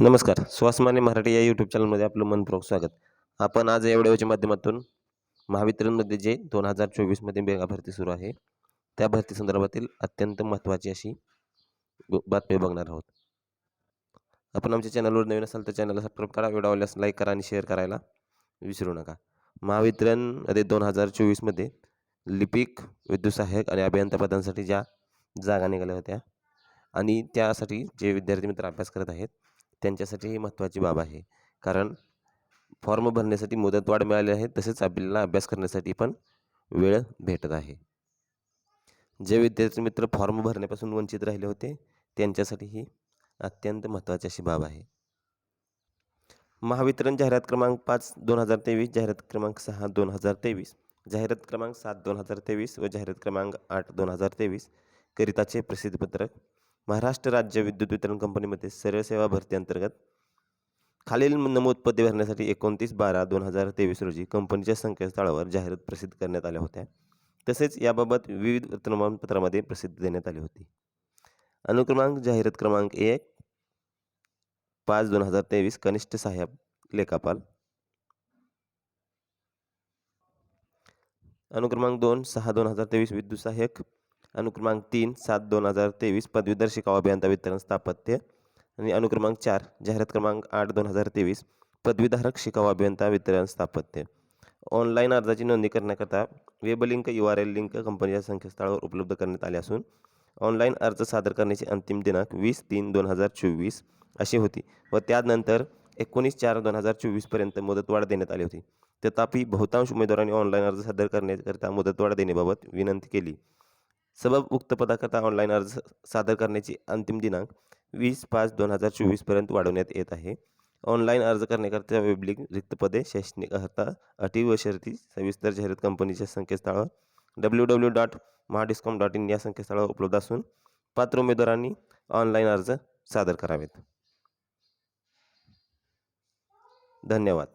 नमस्कार स्वासमान्य मराठी या यूट्यूब चॅनलमध्ये आपलं मनपूर्वक स्वागत. आपण आज या व्हिडिओच्या माध्यमातून महावितरणमध्ये जे दोन हजार चोवीसमध्ये मेगा भरती सुरू आहे त्या भरती संदर्भातील अत्यंत महत्त्वाची अशी ब- बातमी बघणार आहोत. आपण आमच्या चॅनलवर नवीन असाल तर चॅनलला सबस्क्राईब करा व्हिडिओ आवडल्यास लाईक करा आणि शेअर करायला विसरू नका. महावितरणमध्ये दोन हजार चोवीसमध्ये लिपिक विद्युत सहाय्यक आणि अभियंता पदांसाठी ज्या जागा निघाल्या होत्या आणि त्यासाठी जे विद्यार्थी मित्र अभ्यास करत आहेत त्यांच्यासाठी ही महत्त्वाची बाब आहे. कारण फॉर्म भरण्यासाठी मुदतवाढ मिळाली आहे तसेच आपल्याला अभ्यास करण्यासाठी पण वेळ भेटत आहे. जे विद्यार्थी मित्र फॉर्म भरण्यापासून वंचित राहिले होते त्यांच्यासाठी ही अत्यंत महत्त्वाची अशी बाब आहे. महावितरण जाहिरात क्रमांक पाच दोन हजार तेवीस जाहिरात क्रमांक सहा दोन हजार तेवीस जाहिरात क्रमांक सात दोन हजार तेवीस व जाहिरात क्रमांक आठ दोन हजार तेवीस करिताचे प्रसिद्धीपत्रक महाराष्ट्र राज्य विद्युत वितरण कंपनीमध्ये सरळ सेवा भरती अंतर्गत खालील नमूद पदे भरण्यासाठी एकोणतीस बारा दोन हजार तेवीस रोजी कंपनीच्या संकेतस्थळावर जाहिरात प्रसिद्ध करण्यात आल्या होत्या. तसेच याबाबत विविध वर्तमानपत्रामध्ये प्रसिद्धी देण्यात आली होती. अनुक्रमांक जाहिरात क्रमांक एक पाच दोन हजार तेवीस कनिष्ठ साहेब लेखापाल. अनुक्रमांक दोन सहा दोन हजार तेवीस विद्युत सहाय्यक अनुक्रमांक तीन सात दोन हजार तेवीस पदवीधर शिकाऊ अभियंता वितरण स्थापत्य आणि अनुक्रमांक चार जाहिरात क्रमांक आठ दोन हजार तेवीस पदवीधारक शिकाऊ अभियंता वितरण स्थापत्य. ऑनलाईन अर्जाची नोंदणी करण्याकरता web link U R L link कंपनीच्या संकेतस्थळावर उपलब्ध करण्यात आले असून ऑनलाईन अर्ज सादर करण्याची अंतिम दिनांक वीस तीन दोन हजार चोवीस अशी होती व त्यानंतर एकोणीस चार दोन हजार चोवीसपर्यंत मुदतवाढ देण्यात आली होती. तथापि बहुतांश उमेदवारांनी ऑनलाईन अर्ज सादर करण्याकरिता मुदतवाढ देण्याबाबत विनंती केली. सबब उक्त पदाकरता ऑनलाईन अर्ज सादर करण्याची अंतिम दिनांक वीस पाच दोन हजार चोवीसपर्यंत वाढवण्यात येत आहे. ऑनलाईन अर्ज करण्याकरता वेबलिंक रिक्त पदे शैक्षणिक अर्हता अटी व शर्ती सविस्तर जाहिरात कंपनीच्या संकेतस्थळावर W W dot Mahadiscom dot in या संकेतस्थळावर उपलब्ध असून पात्र उमेदवारांनी ऑनलाईन अर्ज सादर करावेत. धन्यवाद.